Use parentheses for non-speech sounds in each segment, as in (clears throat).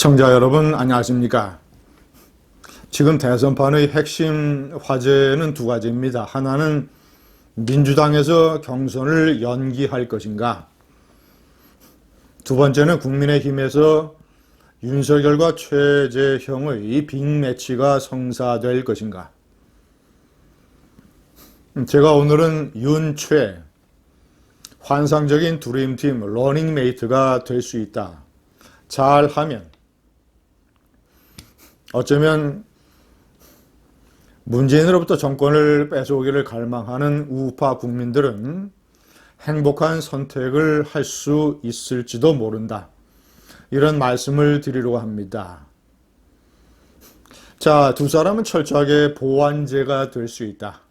시청자 여러분 안녕하십니까? 지금 대선판의 핵심 화제는 두 가지입니다. 하나는 민주당에서 경선을 연기할 것인가? 두 번째는 국민의힘에서 윤석열과 최재형의 빅매치가 성사될 것인가? 제가 오늘은 윤최 환상적인 드림팀 러닝메이트가 될 수 있다. 잘하면 어쩌면 문재인으로부터 정권을 뺏어오기를 갈망하는 우파 국민들은 행복한 선택을 할 수 있을지도 모른다. 이런 말씀을 드리려고 합니다. 자, 두 사람은 철저하게 보완제가 될 수 있다.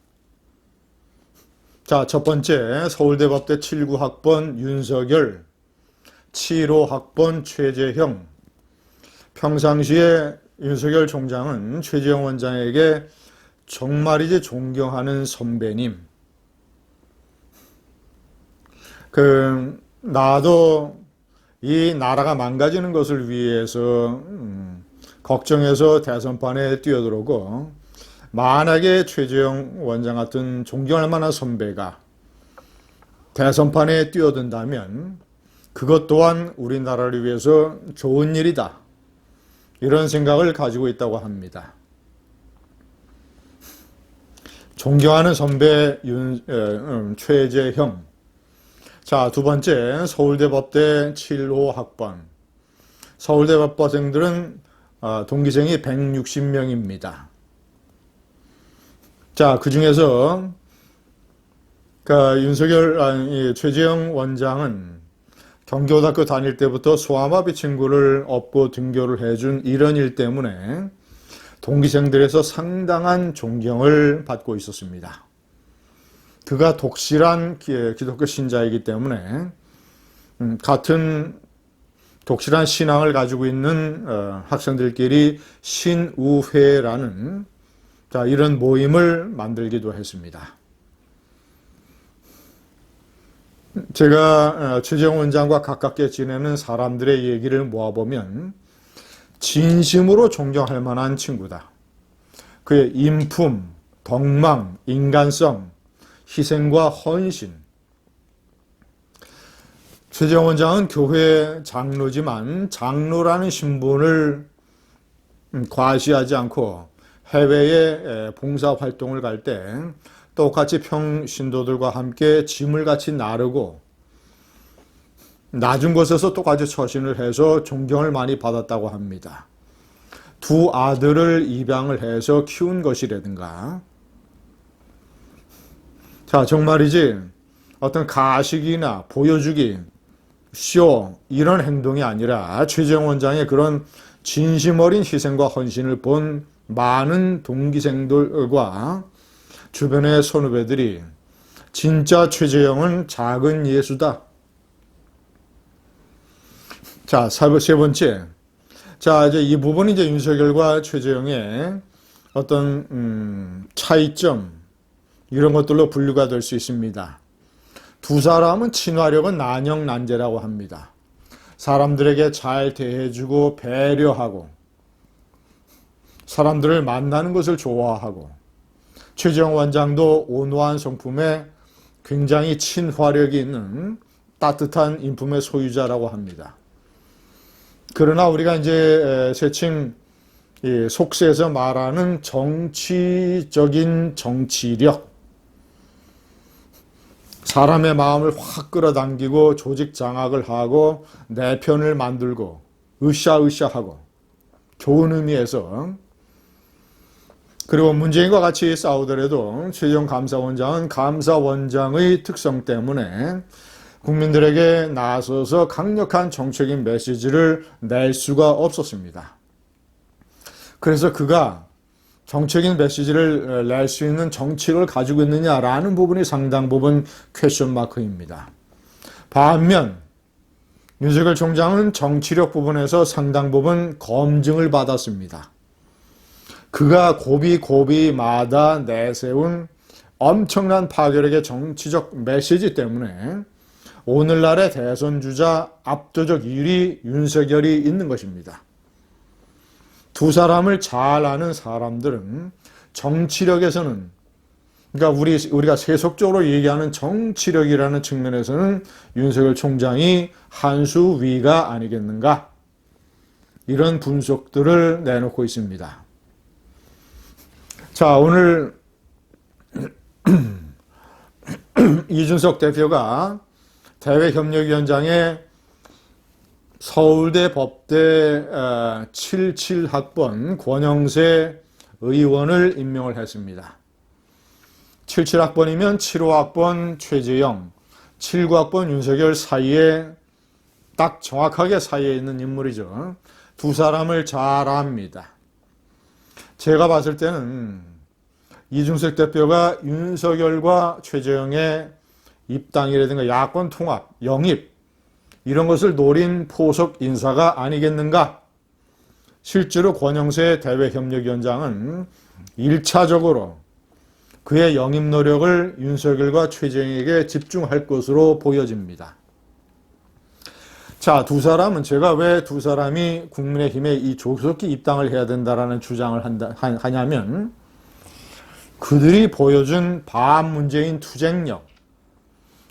자, 첫 번째, 서울대 법대 79학번 윤석열, 75학번 최재형. 평상시에 윤석열 총장은 최재형 원장에게 정말이지 존경하는 선배님. 그, 나도 이 나라가 망가지는 것을 위해서, 음, 걱정해서 대선판에 뛰어들어고, 만약에 최재형 원장 같은 존경할 만한 선배가 대선판에 뛰어든다면 그것 또한 우리나라를 위해서 좋은 일이다. 이런 생각을 가지고 있다고 합니다. 존경하는 선배 윤, 에, 음, 최재형. 자, 두 번째, 서울대 법대 75학번. 서울대 법과생들은 어, 동기생이 160명입니다. 자, 그 중에서 그 윤석열 아니, 최재형 원장은 경교대학교 다닐 때부터 소아마비 친구를 업고 등교를 해준 이런 일 때문에 동기생들에서 상당한 존경을 받고 있었습니다. 그가 독실한 기독교 신자이기 때문에 음, 같은 독실한 신앙을 가지고 있는 어, 학생들끼리 신우회라는 자, 이런 모임을 만들기도 했습니다. 제가 어, 최재형 원장과 가깝게 지내는 사람들의 얘기를 모아보면 진심으로 존경할 만한 친구다. 그의 인품, 덕망, 인간성, 희생과 헌신. 최재형 원장은 교회 장로지만 장로라는 신분을 음, 과시하지 않고 해외에 봉사 활동을 갈때 똑같이 평신도들과 함께 짐을 같이 나르고 낮은 곳에서 똑같이 처신을 해서 존경을 많이 받았다고 합니다. 두 아들을 입양을 해서 키운 것이라든가. 자, 정말이지 어떤 가식이나 보여주기, 쇼, 이런 행동이 아니라 최재형 원장의 그런 진심 어린 희생과 헌신을 본 많은 동기생들과 주변의 선후배들이 진짜 최재형은 작은 예수다. 자, 세 번째. 자, 이제 이 부분이 이제 윤석열과 최재형의 어떤, 음, 차이점, 이런 것들로 분류가 될 수 있습니다. 두 사람은 친화력은 난영난제라고 합니다. 사람들에게 잘 대해주고 배려하고 사람들을 만나는 것을 좋아하고 최재형 원장도 온화한 성품에 굉장히 친화력이 있는 따뜻한 인품의 소유자라고 합니다. 그러나 우리가 이제 세칭 속세에서 말하는 정치적인 정치력, 사람의 마음을 확 끌어당기고 조직 장악을 하고 내 편을 만들고 으쌰으쌰하고 좋은 의미에서 그리고 문재인과 같이 싸우더라도 최재형 감사원장은 감사원장의 특성 때문에 국민들에게 나서서 강력한 정책인 메시지를 낼 수가 없었습니다. 그래서 그가 정책인 메시지를 낼 수 있는 정책을 가지고 있느냐라는 부분이 상당 부분 퀘션 마크입니다. 반면 윤석열 총장은 정치력 부분에서 상당 부분 검증을 받았습니다. 그가 고비 고비마다 내세운 엄청난 파괴력의 정치적 메시지 때문에 오늘날의 대선 주자 압도적 1위 윤석열이 있는 것입니다. 두 사람을 잘 아는 사람들은 정치력에서는 그러니까 우리 우리가 세속적으로 얘기하는 정치력이라는 측면에서는 윤석열 총장이 한 수 위가 아니겠는가 이런 분석들을 내놓고 있습니다. 자 오늘 (clears throat) 이준석 대표가 대외협력위원장에 서울대 법대 77학번 권영세 의원을 임명을 했습니다. 77학번이면 75학번 최재형, 79학번 윤석열 사이에 딱 정확하게 사이에 있는 인물이죠. 두 사람을 잘 압니다. 제가 봤을 때는 이준석 대표가 윤석열과 최재형의 입당이라든가 야권 통합, 영입 이런 것을 노린 포석 인사가 아니겠는가? 실제로 권영세 대외협력위원장은 1차적으로 그의 영입 노력을 윤석열과 최재형에게 집중할 것으로 보여집니다. 자, 두 사람은 제가 왜 두 사람이 국민의힘에 이 조속히 입당을 해야 된다라는 주장을 한다, 하냐면 그들이 보여준 반문재인 투쟁력,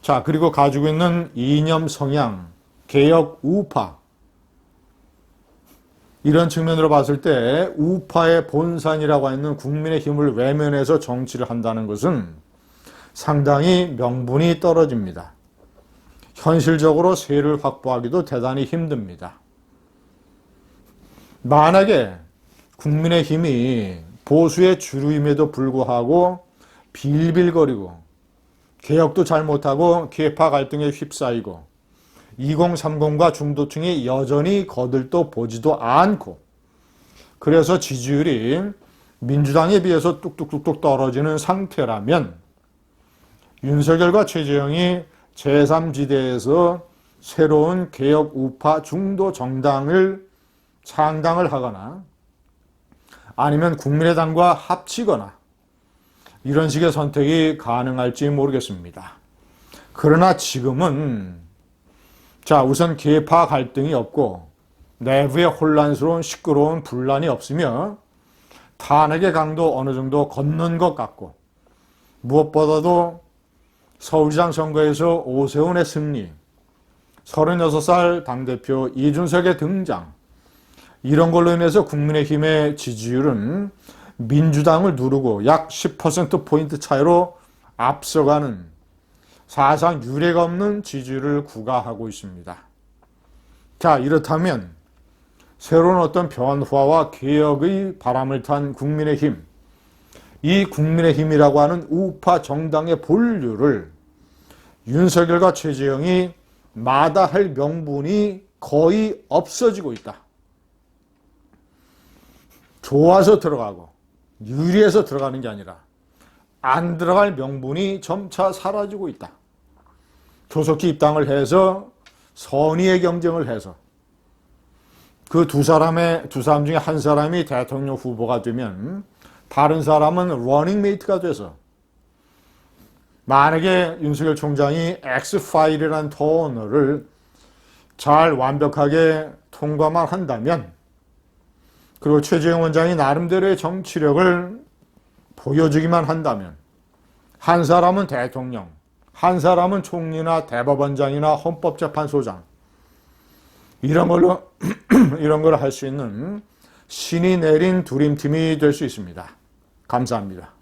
자, 그리고 가지고 있는 이념 성향, 개혁 우파, 이런 측면으로 봤을 때 우파의 본산이라고 하는 국민의 힘을 외면해서 정치를 한다는 것은 상당히 명분이 떨어집니다. 현실적으로 세를 확보하기도 대단히 힘듭니다. 만약에 국민의 힘이 보수의 주류임에도 불구하고 빌빌거리고 개혁도 잘 못하고 계파 갈등에 휩싸이고 2030과 중도층이 여전히 거들떠 보지도 않고 그래서 지지율이 민주당에 비해서 뚝뚝뚝뚝 떨어지는 상태라면 윤석열과 최재형이 제3지대에서 새로운 개혁 우파 중도 정당을 창당을 하거나 아니면 국민의당과 합치거나 이런 식의 선택이 가능할지 모르겠습니다. 그러나 지금은 자, 우선 계파 갈등이 없고 내부에 혼란스러운 시끄러운 분란이 없으며 탄핵의 강도 어느 정도 걷는 것 같고 무엇보다도 서울시장 선거에서 오세훈의 승리, 36살 당대표 이준석의 등장 이런 걸로 인해서 국민의힘의 지지율은 민주당을 누르고 약 10%포인트 차이로 앞서가는 사상 유례가 없는 지지를 구가하고 있습니다. 자, 이렇다면 새로운 어떤 변화와 개혁의 바람을 탄 국민의힘, 이 국민의힘이라고 하는 우파 정당의 본류를 윤석열과 최재형이 마다할 명분이 거의 없어지고 있다. 좋아서 들어가고 유리해서 들어가는 게 아니라 안 들어갈 명분이 점차 사라지고 있다. 조속히 입당을 해서 선의의 경쟁을 해서 그 두 사람의 두 사람 중에 한 사람이 대통령 후보가 되면 다른 사람은 러닝메이트가 돼서 만약에 윤석열 총장이 X 파일이라는 토너를 잘 완벽하게 통과만 한다면 그리고 최재형 원장이 나름대로의 정치력을 보여주기만 한다면 한 사람은 대통령, 한 사람은 총리나 대법원장이나 헌법재판소장 이런 걸로 (clears throat) 이런 걸 할 수 있는 신이 내린 두림팀이 될 수 있습니다. 감사합니다.